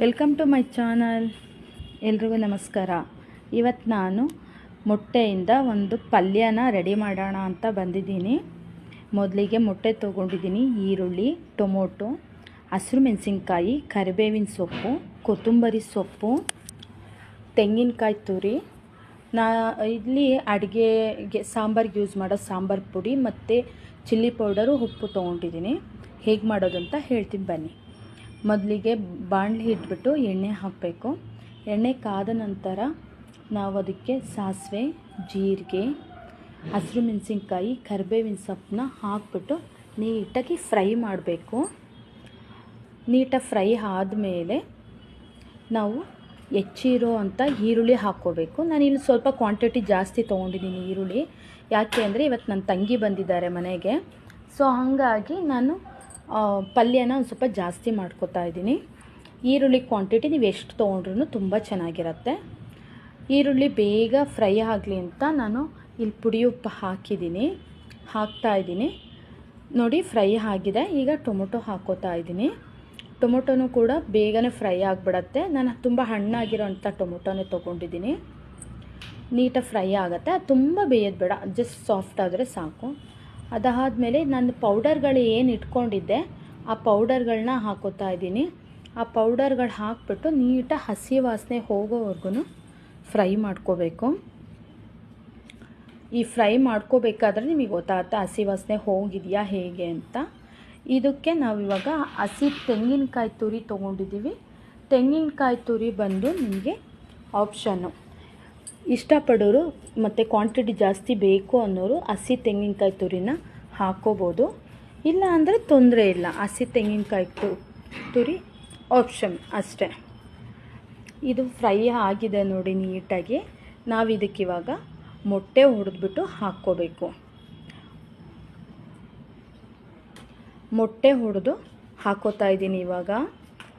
Welcome to my channel ಎಲ್ರಿಗೂ ನಮಸ್ಕಾರ. ಇವತ್ತು ನಾನು ಮೊಟ್ಟೆಯಿಂದ ಒಂದು ಪಲ್ಯನ ರೆಡಿ ಮಾಡೋಣ ಅಂತ ಬಂದಿದ್ದೀನಿ. ಮೊದಲಿಗೆ ಮೊಟ್ಟೆ ತೊಗೊಂಡಿದ್ದೀನಿ ಈರುಳ್ಳಿ, ಟೊಮೊಟೊ, ಹಸಿರು ಮೆಣಸಿನ್ಕಾಯಿ, ಕರಿಬೇವಿನ ಸೊಪ್ಪು, ಕೊತ್ತಂಬರಿ ಸೊಪ್ಪು, ತೆಂಗಿನಕಾಯಿ ತುರಿ. ನಾ ಇಲ್ಲಿ ಅಡುಗೆಗೆ ಸಾಂಬಾರ್ಗೆ ಯೂಸ್ ಮಾಡೋ ಸಾಂಬಾರು ಪುಡಿ ಮತ್ತು ಚಿಲ್ಲಿ ಪೌಡರು, ಉಪ್ಪು ತೊಗೊಂಡಿದ್ದೀನಿ. ಹೇಗೆ ಮಾಡೋದು ಅಂತ ಹೇಳ್ತೀನಿ ಬನ್ನಿ. ಮೊದಲಿಗೆ ಬಾಣಲಿ ಇಟ್ಬಿಟ್ಟು ಎಣ್ಣೆ ಹಾಕಬೇಕು. ಎಣ್ಣೆ ಕಾದ ನಂತರ ನಾವು ಅದಕ್ಕೆ ಸಾಸಿವೆ, ಜೀರಿಗೆ, ಹಸಿರು ಮೆಣಸಿನ್ಕಾಯಿ, ಕರಿಬೇವಿನ ಸೊಪ್ಪನ್ನ ಹಾಕ್ಬಿಟ್ಟು ನೀಟಾಗಿ ಫ್ರೈ ಮಾಡಬೇಕು. ನೀಟಾಗಿ ಫ್ರೈ ಆದಮೇಲೆ ನಾವು ಹೆಚ್ಚಿರೋ ಅಂಥ ಈರುಳ್ಳಿ ಹಾಕ್ಕೋಬೇಕು. ನಾನು ಇಲ್ಲಿ ಸ್ವಲ್ಪ ಕ್ವಾಂಟಿಟಿ ಜಾಸ್ತಿ ತೊಗೊಂಡಿದ್ದೀನಿ ಈರುಳ್ಳಿ. ಯಾಕೆ ಅಂದರೆ ಇವತ್ತು ನನ್ನ ತಂಗಿ ಬಂದಿದ್ದಾರೆ ಮನೆಗೆ. ಸೊ ಹಾಗಾಗಿ ನಾನು ಪಲ್ಯನ ಒಂದು ಸ್ವಲ್ಪ ಜಾಸ್ತಿ ಮಾಡ್ಕೋತಾ ಇದ್ದೀನಿ. ಈರುಳ್ಳಿ ಕ್ವಾಂಟಿಟಿ ನೀವು ಎಷ್ಟು ತೊಗೊಂಡ್ರೂ ತುಂಬ ಚೆನ್ನಾಗಿರುತ್ತೆ. ಈರುಳ್ಳಿ ಬೇಗ ಫ್ರೈ ಆಗಲಿ ಅಂತ ನಾನು ಇಲ್ಲಿ ಪುಡಿ ಉಪ್ಪು ಹಾಕಿದ್ದೀನಿ. ಹಾಕ್ತಾ ಇದ್ದೀನಿ. ನೋಡಿ ಫ್ರೈ ಆಗಿದೆ. ಈಗ ಟೊಮೊಟೊ ಹಾಕೋತಾ ಇದ್ದೀನಿ. ಟೊಮೊಟೊನೂ ಕೂಡ ಬೇಗನೆ ಫ್ರೈ ಆಗಿಬಿಡತ್ತೆ. ನಾನು ತುಂಬ ಹಣ್ಣಾಗಿರೋಂಥ ಟೊಮೊಟೊನೇ ತೊಗೊಂಡಿದ್ದೀನಿ. ನೀಟಾಗಿ ಫ್ರೈ ಆಗುತ್ತೆ. ತುಂಬ ಬೇಯೋದು ಬೇಡ. ಜಸ್ಟ್ ಸಾಫ್ಟ್ ಆದರೆ ಸಾಕು. ಅದಾದಮೇಲೆ ನಾನು ಪೌಡರ್ಗಳು ಏನು ಇಟ್ಕೊಂಡಿದ್ದೆ, ಆ ಪೌಡರ್ಗಳನ್ನ ಹಾಕೋತಾ ಇದ್ದೀನಿ. ಆ ಪೌಡರ್ಗಳು ಹಾಕ್ಬಿಟ್ಟು ನೀಟಾಗಿ ಹಸಿ ವಾಸನೆ ಹೋಗೋವರೆಗೂ ಫ್ರೈ ಮಾಡ್ಕೋಬೇಕು. ಈ ಫ್ರೈ ಮಾಡ್ಕೋಬೇಕಾದ್ರೆ ನಿಮಗೆ ಗೊತ್ತಾಗುತ್ತೆ, ಹಸಿ ವಾಸನೆ ಹೋಗಿದೆಯಾ ಹೇಗೆ ಅಂತ. ಇದಕ್ಕೆ ನಾವು ಇವಾಗ ಹಸಿ ತೆಂಗಿನಕಾಯಿ ತುರಿ ತೊಗೊಂಡಿದ್ದೀವಿ. ತೆಂಗಿನಕಾಯಿ ತುರಿ ಬಂದು ನಿಮಗೆ ಆಪ್ಷನ್ನು. ಇಷ್ಟಪಡೋರು ಮತ್ತು ಕ್ವಾಂಟಿಟಿ ಜಾಸ್ತಿ ಬೇಕು ಅನ್ನೋರು ಹಸಿ ತೆಂಗಿನಕಾಯಿ ತುರಿನ ಹಾಕೋಬೋದು. ಇಲ್ಲ ಅಂದರೆ ತೊಂದರೆ ಇಲ್ಲ. ಹಸಿ ತೆಂಗಿನಕಾಯಿ ತು, ತುರಿ ಆಪ್ಷನ್ ಅಷ್ಟೇ. ಇದು ಫ್ರೈ ಆಗಿದೆ ನೋಡಿ ನೀಟಾಗಿ. ನಾವು ಇದಕ್ಕಿವಾಗ ಮೊಟ್ಟೆ ಹೊಡೆದ್ಬಿಟ್ಟು ಹಾಕ್ಕೋಬೇಕು. ಮೊಟ್ಟೆ ಹೊಡೆದು ಹಾಕೋತಾ ಇದ್ದೀನಿ ಇವಾಗ.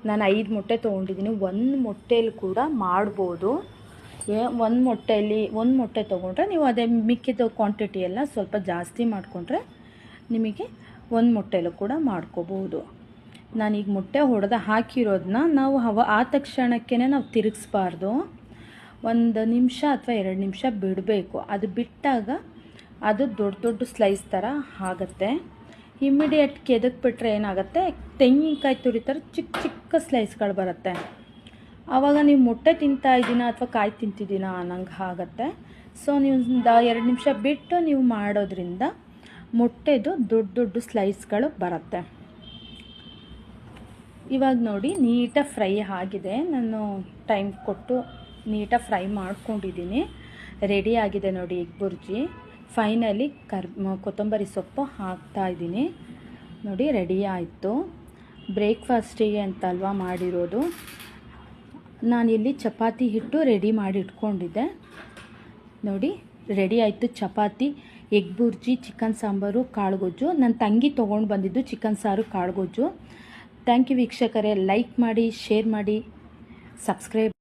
ನಾನು ಐದು ಮೊಟ್ಟೆ ತೊಗೊಂಡಿದ್ದೀನಿ. ಒಂದು ಮೊಟ್ಟೆಯಲ್ಲಿ ಕೂಡ ಮಾಡ್ಬೋದು. ಏ ಒಂದು ಮೊಟ್ಟೆಯಲ್ಲಿ ಒಂದು ಮೊಟ್ಟೆ ತೊಗೊಂಡ್ರೆ ನೀವು ಅದೇ ಮಿಕ್ಕಿದ ಕ್ವಾಂಟಿಟಿ ಎಲ್ಲ ಸ್ವಲ್ಪ ಜಾಸ್ತಿ ಮಾಡಿಕೊಂಡ್ರೆ ನಿಮಗೆ ಒಂದು ಮೊಟ್ಟೆಯಲ್ಲೂ ಕೂಡ ಮಾಡ್ಕೋಬೋದು ನಾನೀಗ ಮೊಟ್ಟೆ ಹೊಡೆದ ಹಾಕಿರೋದನ್ನ ನಾವು ಹವ, ಆ ತಕ್ಷಣಕ್ಕೆ ನಾವು ತಿರುಗಿಸ್ಬಾರ್ದು. ಒಂದು ನಿಮಿಷ ಅಥವಾ ಎರಡು ನಿಮಿಷ ಬಿಡಬೇಕು. ಅದು ಬಿಟ್ಟಾಗ ಅದು ದೊಡ್ಡ ದೊಡ್ಡ ಸ್ಲೈಸ್ ಥರ ಆಗುತ್ತೆ. ಇಮ್ಮಿಡಿಯೇಟ್ ಕೆದಕ್ಬಿಟ್ರೆ ಏನಾಗುತ್ತೆ? ತೆಂಗಿನಕಾಯಿ ತುರಿ ಥರ ಚಿಕ್ಕ ಚಿಕ್ಕ ಸ್ಲೈಸ್ಗಳು ಬರುತ್ತೆ. ಆವಾಗ ನೀವು ಮೊಟ್ಟೆ ತಿಂತಾ ಇದ್ದೀನಾ ಅಥವಾ ಕಾಯಿ ತಿಂತಿದ್ದೀನ ಅನ್ನಂಗೆ ಆಗತ್ತೆ. ಸೊ ನೀವು ಎರಡು ನಿಮಿಷ ಬಿಟ್ಟು ನೀವು ಮಾಡೋದ್ರಿಂದ ಮೊಟ್ಟೆದು ದೊಡ್ಡ ದೊಡ್ಡ ಸ್ಲೈಸ್ಗಳು ಬರುತ್ತೆ. ಇವಾಗ ನೋಡಿ ನೀಟಾಗಿ ಫ್ರೈ ಆಗಿದೆ. ನಾನು ಟೈಮ್ ಕೊಟ್ಟು ನೀಟಾಗಿ ಫ್ರೈ ಮಾಡ್ಕೊಂಡಿದ್ದೀನಿ. ರೆಡಿ ಆಗಿದೆ ನೋಡಿ ಎಗ್ ಬುರ್ಜಿ. ಫೈನಲಿ ಕರ್, ಕೊತ್ತಂಬರಿ ಸೊಪ್ಪು ಹಾಕ್ತಾ ಇದ್ದೀನಿ. ನೋಡಿ ರೆಡಿ ಆಯಿತು. ಬ್ರೇಕ್ಫಾಸ್ಟಿಗೆ ಅಂತಲ್ವಾ ಮಾಡಿರೋದು. ನಾನಿಲ್ಲಿ ಚಪಾತಿ ಹಿಟ್ಟು ರೆಡಿ ಮಾಡಿ ಇಟ್ಕೊಂಡಿದ್ದೆ. ನೋಡಿ, ರೆಡಿ ಆಯಿತು ಚಪಾತಿ. ಎಗ್ ಬುರ್ಜಿ ಚಿಕನ್ ಸಾಂಬಾರು, ಕಾಳುಗೊಜ್ಜು. ನನ್ನ ತಂಗಿ ತೊಗೊಂಡು ಬಂದಿದ್ದು ಚಿಕನ್ ಸಾರು, ಕಾಳುಗೊಜ್ಜು. ಥ್ಯಾಂಕ್ ಯು ವೀಕ್ಷಕರೇ. ಲೈಕ್ ಮಾಡಿ ಶೇರ್ ಮಾಡಿ ಸಬ್ಸ್ಕ್ರೈಬ್